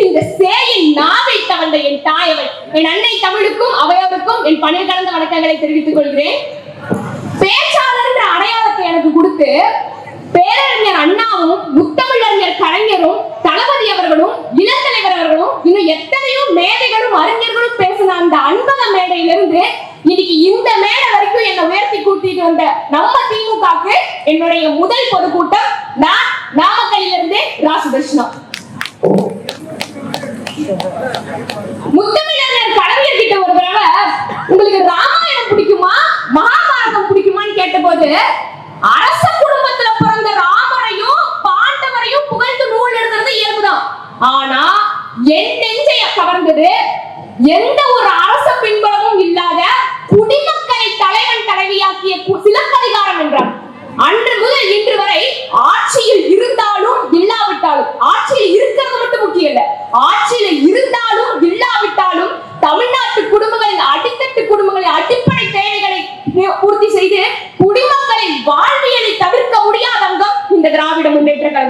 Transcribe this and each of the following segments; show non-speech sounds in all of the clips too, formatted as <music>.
இந்த சேயின் நாவை தவழ்ந்த என் தாயவள். என் அன்னை தமிழுக்கும் அவையோருக்கும் என் பணில் கலந்த வணக்கங்களை தெரிவித்துக் கொள்கிறேன். பேச்சாளர் என்ற அடையாளத்தை எனக்கு கொடுத்து பேரறிஞர் அண்ணாவும் முத்தமிழறிஞர் கலைஞரும் தளபதி அவர்களும் இளத்தலைவர் அவர்களும் இன்னும் எத்தனையோ மேதைகளும் அறிஞர்களும் பேசின அந்த அன்பக மேடையிலிருந்து இன்னைக்கு இந்த மேடை வரைக்கும் என்னை உயர்த்தி கூட்டிட்டு வந்த நம்ம திமுகக்கு என்னுடைய முதல் பொதுக்கூட்டம் நான் நாமக்கல்லிலிருந்து ராசுகிருஷ்ணா முத்தமிழர் கலைஞர் கிட்ட ஒரு தடவை உங்களுக்கு ராமாயணம் பிடிக்குமா மகாபாரதம் பிடிக்குமான்னு அரச குடும்பத்துல பிறந்த ராமரையும் பாண்டவரையும் புகழ்ந்து நூல் எழுதுறது இயல்புதான். ஆனா என் நெஞ்சைய கவர்ந்தது எந்த ஒரு அரச பின்பலமும் இல்லாத குடிமக்களை தலைவன் தலைவியாக்கிய சிலப்பதிகாரம் என்றார் அன்று முதல் இன்று வரை ஆட்சியில் இருந்தாலும் இல்லாவிட்டாலும் ஆட்சியில் இருக்கிறது மட்டும் முக்கியம் இல்ல ஆட்சியில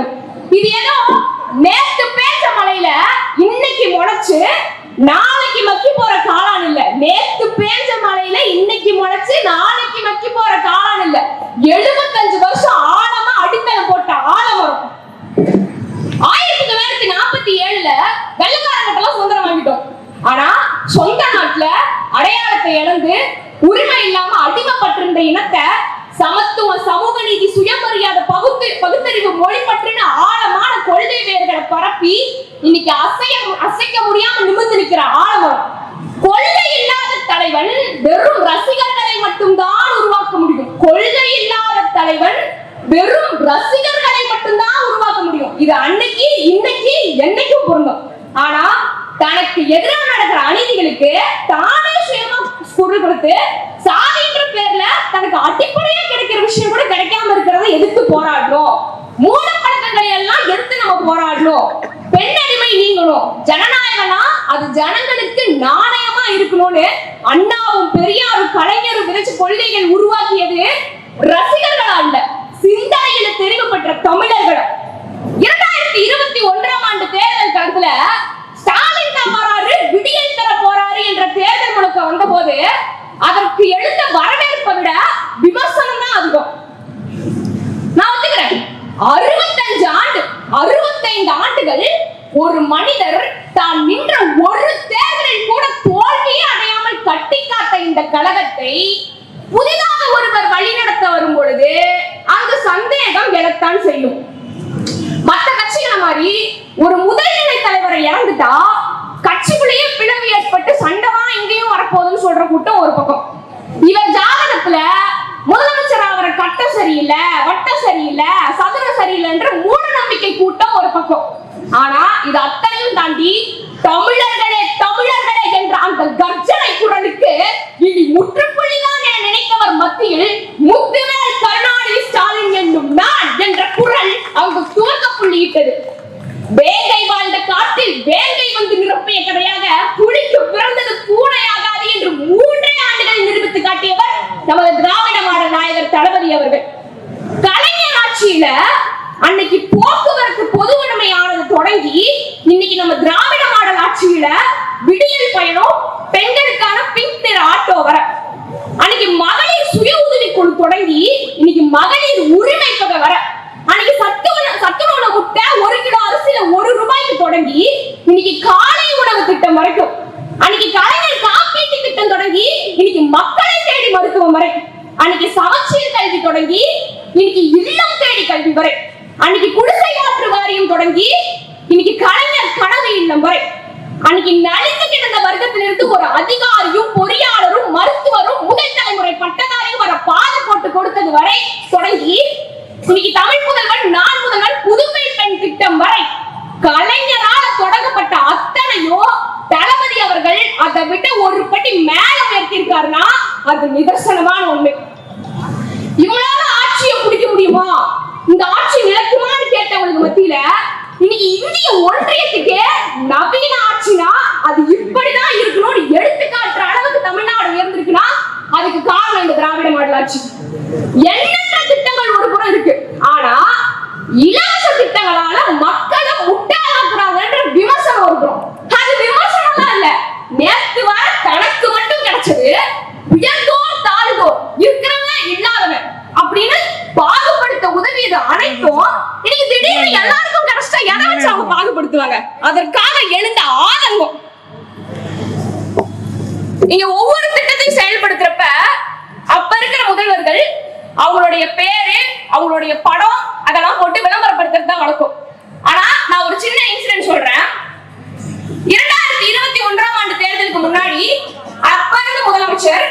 முன்னேற்ற இது ஏதோ நேத்து பேச்ச மலையில இன்னைக்கு முளைச்சு நாளைக்கு மக்கி போற காளான் இல்ல. நேத்து பேஞ்ச மலையில இன்னைக்கு முளைச்சு நாளைக்கு மக்கி போற காளான் இல்ல. எழுபத்தஞ்சு வருஷம் ஆழமா அடித்தளம் போட்ட ஆழமரம் ஆயிரத்தி தொள்ளாயிரத்தி நாற்பத்தி ஏழுல வெள்ளக்காரங்கெல்லாம் சுதந்திரம் வாங்கிட்டோம். ஆனா சொந்த நாட்டுல அடையாளத்தை இழந்து உரிமை இல்லாம அடிமைப்பட்டிருந்த இனத்தை சம சமூக நீதி சுயமரியாதை பகுத்து பகுத்தறிவு மொழி பற்றின ஆழமான கொள்கை வேர்களை பரப்பி இன்னைக்கு அசைய அசைக்க முடியாம நிமிர்ந்து நிக்கிற ஆழமரம் கொள்கை இல்லாத தலைவன் வெறும் ரசிகர்களை மட்டும்தான் உருவாக்க முடியும். கொள்கை இல்லாத தலைவன் வெறும் ரசிகர்களை மட்டும்தான் உருவாக்க முடியும். இது அன்னைக்கு இன்னைக்கு என்னைக்கும் பொருந்தும். ஆனா தனக்கு எதிராக நடக்கிற அநீதிகளுக்கு தானே சுயமா குரல் கொடுத்து சாதின்ற பேர்ல தனக்கு அடிப்படையா கிடைக்கிற விஷயம் கூட கிடைக்காம இருக்கிறத எதிர்த்து போராடுறோம். மூல பழக்கங்களை எல்லாம் எதிர்த்து நம்ம போராடணும் பெண் அடிமை நீங்கணும் ஜனநாயகம்னா அது ஜனங்களுக்கு நாணயமா இருக்கணும்னு அண்ணாவும் பெரியாரும் கலைஞரும் விதைச்சு கொள்கைகள் உருவாக்கியது ரசிகர்களா இல்ல சிந்தனையில தெரிவு பெற்ற தமிழர்கள். இரண்டாயிரத்தி இருபத்தி ஒன்றாம் ஆண்டு தேர்தல் காலத்துல ஸ்டாலின் தான் போறாரு விடியல் தர போறாரு என்ற தேர்தல் போது அதற்கு எழுந்த வரவேற்பை விட விமர்சனம் தான் அதிகம். நான் ஒத்துக்கிறேன். அறுபத்தஞ்சு ஆண்டு அறுபத்தைந்து ஆண்டுகள் ஒரு மனிதர் தான் நின்ற ஒரு தேர்தலில் கூட தோல்வியே அடையாமல் கட்டி காத்த இந்த கழகத்தை புதிதாக ஒருவர் வழிநடத்த வரும் பொழுது அங்கு சந்தேகம் எழத்தான் செய்யும் மற்ற கட்சிகளை மாதிரி ஒரு முதல்நிலை தலைவரை இறந்துட்டா கட்சிக்குள்ளேயே பிளவு ஏற்பட்டு சண்டை தான் எங்கேயும் வரப்போகுதுன்னு சொல்ற கூட்டம் ஒரு பக்கம் இவர் ஜாதகத்துல முதலமைச்சர் அவரை கட்ட சரியில்லை இல்ல சரியில்லை சதுரம் சரியில்லைன்ற மூட நம்பிக்கை கூட்டம் ஒரு பக்கம். ஆனா இது அத்தனையும் தாண்டி தமிழர்களே தமிழர்களே என்ற அந்த கர்ஜனை குரலுக்கு இனி முற்றுப்புள்ளிதான் என நினைத்தவர் மத்தியில் முத்துவேல் கருணாநிதி ஸ்டாலின் என்னும் நான் என்ற குரல் அங்கு துவக்க புள்ளியிட்டது. வேங்கை வாழ்ந்த காட்டில் வேங்கை வந்து நிரப்பிய கதையாக புலிக்கு பிறந்தது பூனையாகாது என்று மூன்றே ஆண்டுகள் நிரூபித்து காட்டியவர் நமது திராவிட மாடல் நாயகர் தளபதி அவர்கள் கலைஞர் ஆட்சியில அன்னைக்கு போக்குவரத்து பொது உடைமையானது தொடங்கி இன்னைக்கு நம்ம திராவிட மாடல் ஆட்சியில விடியல் பயணம் பெண்களுக்கான பிங்க் நிற ஆட்டோ வர. அன்னைக்கு மகளிர் சுய உதவி குழு தொடங்கி இன்னைக்கு மகளிர் உரிமை தொகை வர. அன்னைக்கு சத்து உண- சத்துணவு உணவு முட்டை ஒரு கிலோ அரிசியில ஒரு ரூபாய்க்கு தொடங்கி இன்னைக்கு காலை உணவு திட்டம் வரைக்கும். அன்னைக்கு கலைஞர் காப்பீட்டு திட்டம் தொடங்கி இன்னைக்கு மக்களை தேடி மருத்துவம் வரை. அன்னைக்கு சமச்சீர் கல்வி தொடங்கி இன்னைக்கு இல்ல தேடி கல்வி வரை. அன்னைக்கு குடிசை மாற்று வாரியம் தொடங்கி இன்னைக்கு கலைஞர் கனவு இல்லம் வரை. அன்னைக்கு நலிந்து கிடந்த வர்க்கத்திலிருந்து ஒரு அதிகாரியும் பொறியாளரும் மருத்துவரும் முதல் தலைமுறை பட்டதாரியும் வர பாதை போட்டு கொடுத்தது வரை தொடங்கி இன்னைக்கு தமிழ் முதல்வர் நான் முதல்வர் புதுமை பெண் திட்டம் வரை கலைஞரால தொடங்கப்பட்ட அத்தனையும் தளபதி அவர்கள் அதை விட ஒரு படி மேல உயர்த்தியிருக்காருன்னா அது நிதர்சனமான உண்மை இவங்களால ஆட்சியை பிடிக்க முடியுமா இந்த ஆட்சி நிலைக்குமான்னு கேட்டவங்களுக்கு மத்தியில இன்னைக்கு இந்திய ஒன்றியத்துக்கே நவீன ஆட்சினா அது இப்படிதான் இருக்கணும்னு எடுத்து காட்டுற அளவுக்கு தமிழ்நாடு உயர்ந்திருக்குன்னா அதுக்கு காரணம் இந்த திராவிட மாடல் ஆட்சி எண்ணற்ற திட்டங்கள் ஒரு புறம் இருக்கு ஆனா இலவச திட்டங்களால மக்களை முட்டாளாக்குறாங்கன்ற விமர்சனம் ஒரு அமல்படுத்துவாங்க அதற்காக எழுந்த ஆதங்கம் நீங்க ஒவ்வொரு திட்டத்தையும் செயல்படுத்துறப்ப அப்ப இருக்கிற முதல்வர்கள் அவங்களுடைய பேரு அவங்களுடைய படம் அதெல்லாம் போட்டு விளம்பரப்படுத்துறது தான் வழக்கம் ஆனா நான் ஒரு சின்ன இன்சிடென்ட் சொல்றேன் இரண்டாயிரத்தி இருபத்தி ஒன்றாம் ஆண்டு தேர்தலுக்கு முன்னாடி அப்ப இருந்த முதலமைச்சர்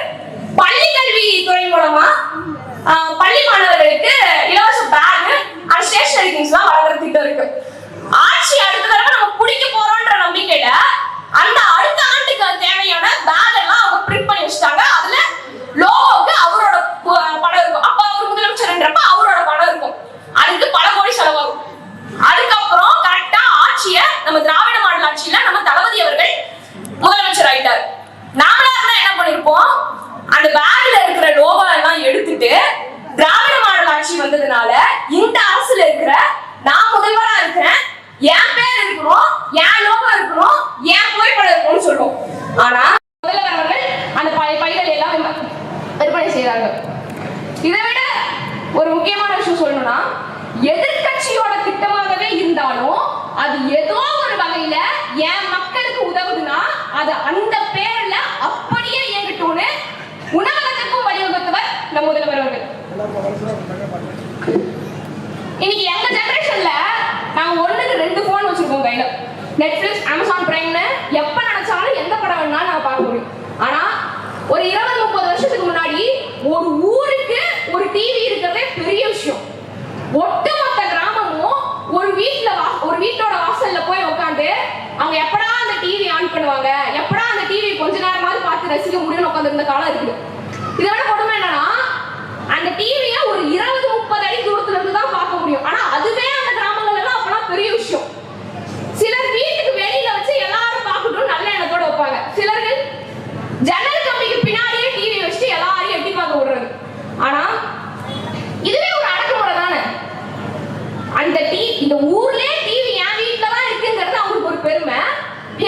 பள்ளி கல்வி துறை மூலமா ஆஹ், பள்ளி மாணவர்களுக்கு இலவச பேக் அண்ட் ஸ்டேஷனரி திங்ஸ் எல்லாம் வழங்குற திட்டம் இருக்கு ஆட்சி அடுத்த தடவை நம்ம பிடிக்க போறோம்ன்ற நம்பிக்கையில அந்த அடுத்த ஆண்டுக்கு தேவையான பேக் எல்லாம் அவங்க பிரிண்ட் பண்ணி வச்சுட்டாங்க அதுல லோகோக்கு அவரோட பு- படம் இருக்கும் அப்ப அவர் முதலமைச்சர்ன்றப்ப அவரோட படம் இருக்கும் அதுக்கு பல கோடி செலவாகும் அதுக்கப்புறம் கரெக்டா ஆட்சிய நம்ம திராவிட மாடல் ஆட்சியில நம்ம தளபதி அவர்கள் முதலமைச்சர் ஆயிட்டார் நாமளா இருந்தா என்ன பண்ணிருப்போம் அந்த பேக்ல இருக்கிற லோகோ எல்லாம் எடுத்துட்டு திராவிட மாடல் ஆட்சி வந்ததுனால இந்த அரசுல இருக்கிற நான் முதல்வரா இருக்கிறேன் என் பேர் இருக்கணும் என் லோகோ இருக்கணும் என் புகைப்படம் இருக்கணும்னு சொல்லுவோம் ஆனா முதல்வர் அவர்கள் அந்த பை- பைகள் எல்லாம் விம- விற்பனை செய்தார்கள் இதை விட ஒரு முக்கியமான விஷயம் சொல்லணும்னா எதிர்க்கட்சியோட திட்டமாகவே இருந்தாலும் அது ஏதோ ஒரு வகையில என் மக்களுக்கு உதவுதுன்னா அது அந்த பேர்ல அப்படியே இயங்கட்டும்னு உணவகத்துக்கும் வழிவகுத்தவர் நம் முதல்வர் அவர்கள். இன்னைக்கு எங்க ஜெனரேஷன்ல நாங்க ஒண்ணுக்கு ரெண்டு போன் வச்சிருக்கோம் கையில. நெட்ஃபிளிக்ஸ் அமேசான் பிரைம்னு எப்ப நினைச்சாலும் எந்த படம் வேணாலும் நான் பார்க்க முடியும். ஆனா ஒரு இருபது முப்பது வருஷத்துக்கு முன்னாடி ஒரு ஊருக்கு ஒரு டிவி இருக்கிறதே பெரிய விஷயம். ஒட்டுமொத்த கிராமமும் ஒரு வீட்டுல வா- ஒரு வீட்டோட வாசல்ல போய் உட்காந்து அவங்க எப்படா அந்த டிவி ஆன் பண்ணுவாங்க எப்படா அந்த டிவி கொஞ்ச நேரமாவது பார்த்து ரசிக்க காலம் இருக்குது. இதை விட கொடுமை என்னன்னா அந்த டிவியை ஒரு இருபது முப்பது அடி தூரத்துல இருந்து தான் பார்க்க முடியும். ஆனா அதுவே அந்த கிராமங்கள் எல்லாம் அப்பெல்லாம் பெரிய விஷயம். சிலர் வீட்டுக்கு வெளியில வச்சு எல்லாரும் பார்க்கட்டும் நல்ல எண்ணத்தோட வைப்பாங்க. சிலர்கள் ஜன்னல் கம்பிக்கு பின்னாடியே டிவி வச்சுட்டு எல்லாரையும் எட்டி பார்க்க விடுறது. ஆனா இதுவே ஒரு அடக்குமுறை தானே? அந்த டி இந்த ஊர்லயே டிவி என் வீட்ல தான் இருக்குங்கிறது அவங்களுக்கு ஒரு பெருமை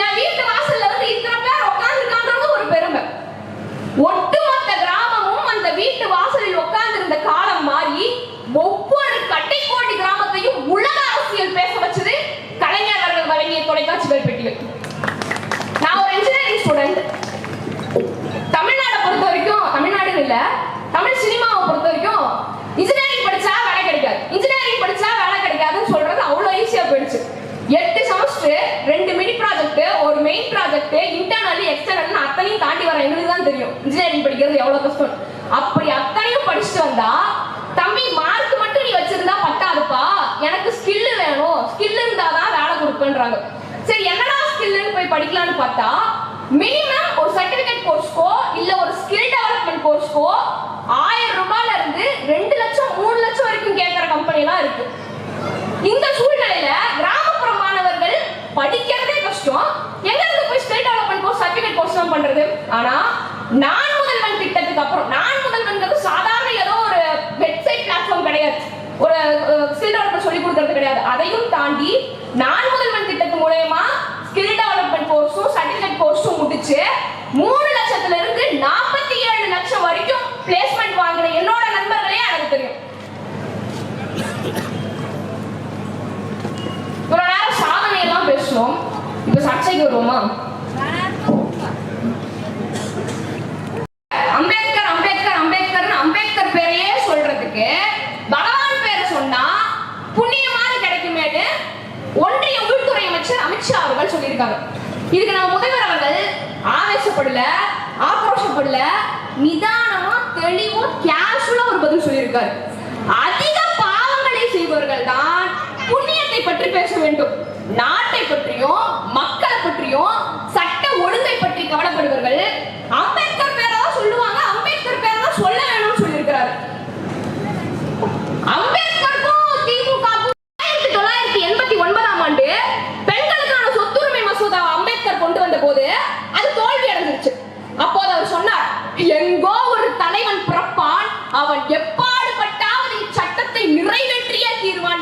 என் வீட்டு வாசல்ல வந்து இத்தனை பேர் உட்காந்துருக்காங்கிறது ஒரு பெருமை ஒட்டுமொத்த கிராமமும் அந்த வீட்டு வாசலில் உட்கார்ந்திருந்த காலம் மாறி ஒவ்வொரு கட்டைக்கோடி கிராமத்தையும் உலக அரசியல் பேச வச்சது கலைஞர் அவர்கள் வழங்கிய தொலைக்காட்சிகள் பெட்டிகள் நான் ஒரு இன்ஜினியரிங் ஸ்டூடெண்ட் தமிழ்நாடை பொறுத்த வரைக்கும் தமிழ்நாடு இல்ல தமிழ் சினிமாவை பொறுத்த வரைக்கும் இன்ஜினியரிங் படிச்சா வேலை கிடைக்காது இன்ஜினியரிங் படிச்சா வேலை கிடைக்காதுன்னு சொல்றது அவ்வளவு ஈஸியா போயிடுச்சு எட்டு செமஸ்டர் ரெண்டு மினி ப்ராஜெக்ட் ஒரு மெயின் ப்ராஜெக்ட் இன்டர்னல் எக்ஸ்டர்னல் அத்தனையும் தாண்டி வர எங்களுக்கு தான் தெரியும் இன்ஜினியரிங் படிக்கிறது எவ்வளவு கஷ்டம்? அப்படி அத்தனையும் படிச்சுட்டு வந்தா தம்பி மார்க் மட்டும் நீ வச்சிருந்தா பத்தாதுப்பா. எனக்கு ஸ்கில் வேணும். ஸ்கில் இருந்தாதான் வேலை கொடுப்பேன்றாங்க. சரி என்னடா ஸ்கில்னு போய் படிக்கலாம்னு பார்த்தா மினிமம் ஒரு சர்டிபிகேட் கோர்ஸ்க்கோ இல்ல ஒரு ஸ்கில் டெவலப்மெண்ட் கோர்ஸ்க்கோ ஆயிரம் ரூபாயில இருந்து ரெண்டு லட்சம் மூணு லட்சம் வரைக்கும் கேட்கற கம்பெனி எல்லாம் இருக்கு. இந்த சூழ்நிலையில கிராமப்புற மாணவர்கள் படிக்கிறதே கஷ்டம். எங்க இருந்து போய் skill development course certificate course தான் பண்றது? ஆனா நான் 个梦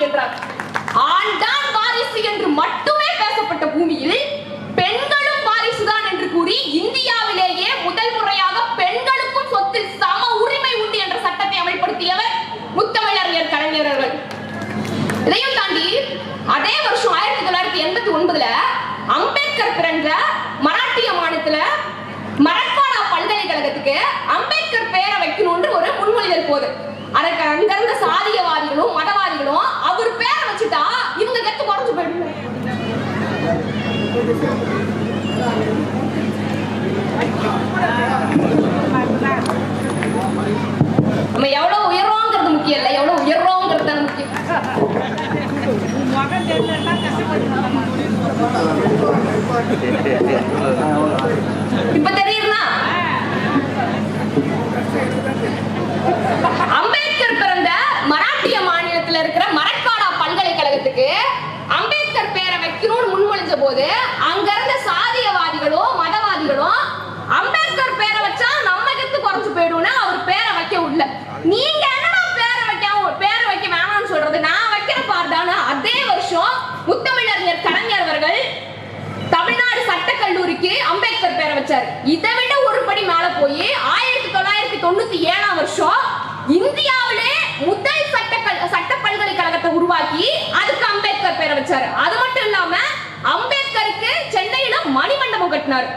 என்றார். ஆண்தான் வாரிசு என்று மட்டுமே பேசப்பட்ட பூமியில் பெண்களும் வாரிசுதான் என்று கூறி இந்தியாவிலேயே முதல் முறையாக பெண்களுக்கும் சொத்தில் சம உரிமை உண்டு என்ற சட்டத்தை அமல்படுத்தியவர் முத்தமிழறிஞர் கலைஞர் அவர்கள். இதையும் தாண்டி அதே வருஷம் ஆயிரத்தி தொள்ளாயிரத்தி எண்பத்தி ஒன்பதுல அம்பேத்கர் பிறந்த மராட்டிய மாநிலத்துல மரட்வாடா பல்கலைக்கழகத்துக்கு அம்பேத்கர் பெயரை வைக்கணும்னு ஒரு முன்மொழிதல் போகுது அதற்கு அங்கிருந்த சாதியவாதிகளும் மதவாதிகளும் அவர் பேரை வச்சுட்டா இவங்க கத்து குறைஞ்சு போயிடும் நம்ம எவ்வளவு உயர்றோங்கிறது முக்கியம் இல்ல எவ்வளவு உயர்றோங்கிறது தான் முக்கியம் <laughs> இப்ப தெரியுதுனா அம்பேத்கர் பிறந்த மராட்டிய மாநிலத்துல இருக்கிற மரட்வாடா பல்கலைக்கழகத்துக்கு அம்பேத்கர் பேரை வைக்கணும்னு முன்மொழிஞ்ச போது அங்க இருந்த சாதியவாதிகளும் மதவாதிகளும் அம்பேத்கர் பேரை வச்சா நம்ம கத்து குறைஞ்சு போயிடும்னு அவர் பேரை வைக்க விடல நீங்க என்னடா பேரை வைக்காம பேரை வைக்க வேணாம்னு சொல்றது நான் வைக்கிற பார்த்தான அதே வருஷம் முத்தமிழறிஞர் கலைஞர் அவர்கள் தமிழ்நாடு சட்டக்கல்லூரிக்கு அம்பேத்கர் பேரை வச்சாரு இதை விட ஒரு படி மேல போய் ஆயிரத்தி இருபத்தி ஏழாம் வருஷம் இந்தியாவிலே முதல் சட்ட சட்ட பல்கலைக்கழகத்தை உருவாக்கி அதுக்கு அம்பேத்கர் பேரை வச்சாரு. அது மட்டும் இல்லாம அம்பேத்கருக்கு சென்னையில மணிமண்டபம் கட்டினார்.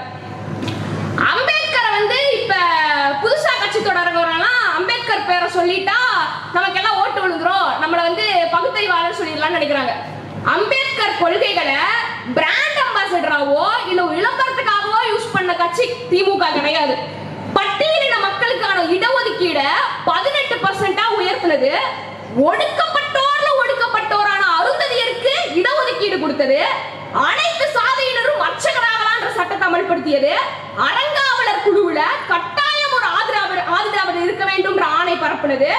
அம்பேத்கரை வந்து இப்ப புதுசா கட்சி தொடர்கிறவங்கலாம் அம்பேத்கர் பேரை சொல்லிட்டா நமக்கு எல்லாம் ஓட்டு விழுந்துரும். நம்மள வந்து பகுத்தறிவாளர் சொல்லிடலாம்னு நினைக்கிறாங்க. அம்பேத்கர் கொள்கைகளை பிராண்ட் அம்பாசிடராவோ இல்ல விளம்பரத்துக்காகவோ யூஸ் பண்ண கட்சி திமுக கிடையாது. பட்டியலின இடஒதுக்கீட பதினெட்டு பர்சன்டா உயர்த்தினது. ஒடுக்கப்பட்டோர்ல ஒடுக்கப்பட்டோரான அருந்ததியருக்கு இடஒதுக்கீடு கொடுத்தது. அனைத்து சாதியினரும் அர்ச்சகராகலான்ற சட்டத்தை அமல்படுத்தியது. அறங்காவலர் குழுவுல கட்டாயம் ஒரு ஆதிராவிடர் ஆதிராவிடர் இருக்க வேண்டும்ன்ற ஆணை பரப்புனது.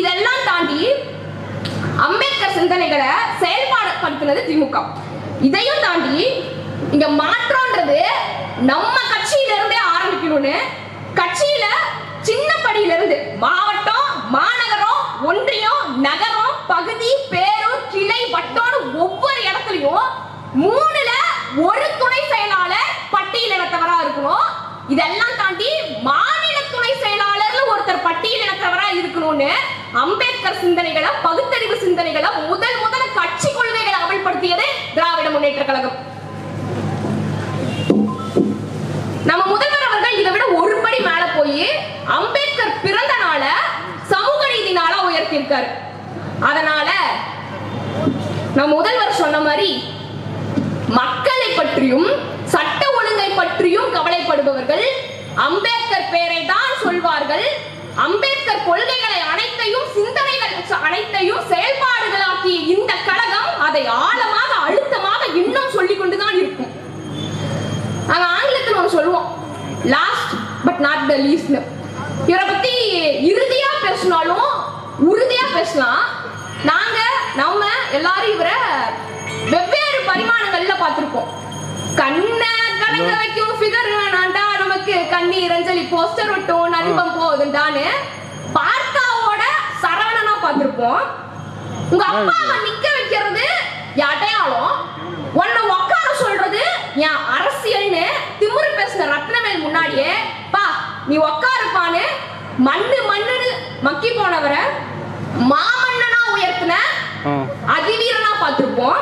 இதெல்லாம் தாண்டி அம்பேத்கர் சிந்தனைகளை செயல்பாடுபடுத்தினது திமுக. இதையும் தாண்டி இங்க மாற்றம்ன்றது நம்ம கட்சியில இருந்தே ஆரம்பிக்கணும்னு கட்சியில சின்ன படியில இருந்து மாவட்டம் மாநகரம் ஒன்றியம் நகரம் பகுதி பேரூர் கிளை வட்டோடு ஒவ்வொரு இடத்துலயும் மூணுல ஒரு துணை செயலாளர் பட்டியலினத்தவரா இருக்கணும். இதெல்லாம் தாண்டி மாநில துணை செயலாளர்ல ஒருத்தர் பட்டியலினத்தவரா இருக்கணும்னு அம்பேத்கர் சிந்தனைகளை பகுத்தறிவு சிந்தனைகளை முதல் முதல் கட்சி கொள்கைகளை அமல்படுத்தியது திராவிட முன்னேற்ற கழகம். நம்ம முதல்வர் இதை விட ஒரு படி மேல போய் அம்பேத்கர் பிறந்த நாள சமூக நீதி நாளா உயர்த்தியிருக்காரு. அதனால நம்ம முதல்வர் சொன்ன மாதிரி மக்களை பற்றியும் சட்ட ஒழுங்கை பற்றியும் கவலைப்படுபவர்கள் அம்பேத்கர் பெயரை தான் சொல்வார்கள். அம்பேத்கர் கொள்கைகளை அனைத்தையும் சிந்தனைகள் அனைத்தையும் செயல்பாடுகளாக்கிய இந்த கழகம் அதை ஆழமாக அழுத்தமாக இன்னும் சொல்லிக் கொண்டுதான் இருக்கும். நாங்க ஆங்கிலத்தில் ஒன்று சொல்லுவோம். லாஸ்ட் பட் நாட் த லீஸ்ட்னு இவரை பத்தி இறுதியா பேசினாலும் உறுதியா பேசலாம். நாங்க நம்ம எல்லாரும் இவரை வெவ்வேறு பரிமாணங்கள்ல பார்த்திருப்போம். கண்ணை கலங்க வைக்கும் ஃபிகர் வேணாண்டா நமக்கு கண்ணீர் அஞ்சலி போஸ்டர் விட்டோம் நண்பம் போகுதுண்டான்னு பார்த்தாவோட சரவணனா பார்த்திருப்போம். உங்க அப்பாவை நிக்க வைக்கிறது அடையாளம் உன்னை சொல்றது என் அரசியல்னு திமிரு பேசின ரத்னவேல் முன்னாடியே பா நீ உட்காருப்பான்னு மண்ணு மண்ணுன்னு மக்கி போனவரை மாமன்னனா உயர்த்தின அதிவீரனா பார்த்திருப்போம்.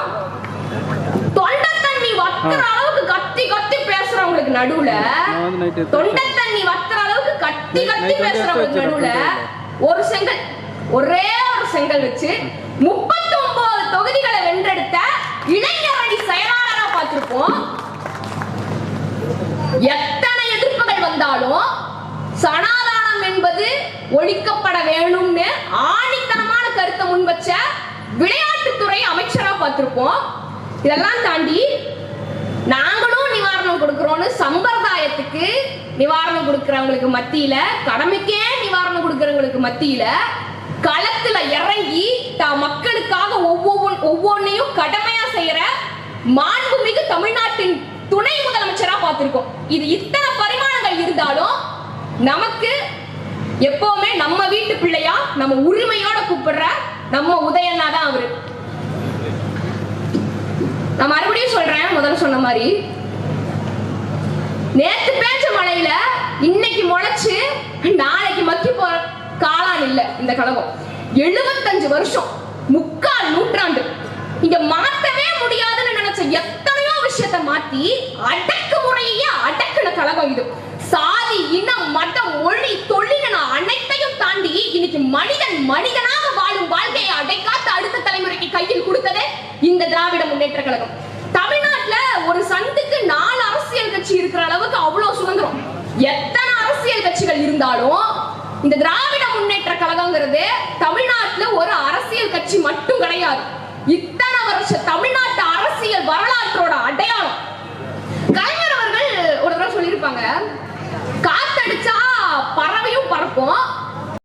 தொண்டை தண்ணி வத்துற அளவுக்கு கத்தி கத்தி பேசுறவங்களுக்கு நடுவுல தொண்டை தண்ணி வத்துற அளவுக்கு கத்தி கத்தி பேசுறவங்களுக்கு நடுவுல ஒரு செங்கல் ஒரே ஒரு செங்கல் வச்சு முப்பத்தி ஒன்பது தொகுதிகளை வென்றெடுத்த இளைஞரணி செயலாளரா பார்த்திருப்போம். எத்தனை எதிர்ப்புகள் வந்தாலும் சனாதானம் என்பது ஒழிக்கப்பட வேணும்னு ஆணித்தனமான கருத்தை முன்வச்ச விளையாட்டுத்துறை அமைச்சரா பார்த்திருப்போம். இதெல்லாம் தாண்டி நாங்களும் நிவாரணம் கொடுக்கிறோம்னு சம்பிரதாயத்துக்கு நிவாரணம் கொடுக்கிறவங்களுக்கு மத்தியில கடமைக்கே நிவாரணம் கொடுக்கிறவங்களுக்கு மத்தியில களத்துல இறங்கி தான் மக்களுக்காக ஒவ்வொரு ஒவ்வொன்னையும் கடமையா செய்யற மாண்புமிகு தமிழ்நாட்டின் துணை முதலமைச்சரா பார்த்திருக்கோம். இது இத்தனை பரிமாணங்கள் இருந்தாலும் நமக்கு எப்பவுமே நம்ம வீட்டு பிள்ளையா நம்ம உரிமையோட கூப்பிடுற நம்ம உதயண்ணா தான் அவரு. நான் மறுபடியும் சொல்றேன் முதல்ல சொன்ன மாதிரி. நேத்து பேஞ்ச மழையில இன்னைக்கு முளைச்சு நாளைக்கு மக்கி போற காளான் இல்ல இந்த கழகம். எழுபத்தஞ்சு வருஷம் முக்கால் நூற்றாண்டு இங்க மாத்தவே முடியாதுன்னு மாத்தி அடக்குமுறையே அடக்குன கழகம் இது. சாதி இனம் மதம் மொழி தொழில் அனைத்தையும் தாண்டி இன்னைக்கு மனிதன் மனிதனாக வாழும் வாழ்க்கையை அடைக்காத்த அடுத்த தலைமுறைக்கு கையில் கொடுத்ததே இந்த திராவிட முன்னேற்ற கழகம். தமிழ்நாட்டுல ஒரு சந்துக்கு நாலு அரசியல் கட்சி இருக்கிற அளவுக்கு அவ்வளவு சுதந்திரம். எத்தனை அரசியல் கட்சிகள் இருந்தாலும் இந்த திராவிட முன்னேற்ற கழகங்கிறது தமிழ்நாட்டுல ஒரு அரசியல் கட்சி மட்டும் கிடையாது. இத்தனை வருஷ தமிழ்நாட்டு அரசியல் வரலாற்றோட அடையாளம். கலைஞர் அவர்கள் ஒரு தடவை சொல்லியிருப்பாங்க காத்தடிச்சா பறவையும் பறக்கும்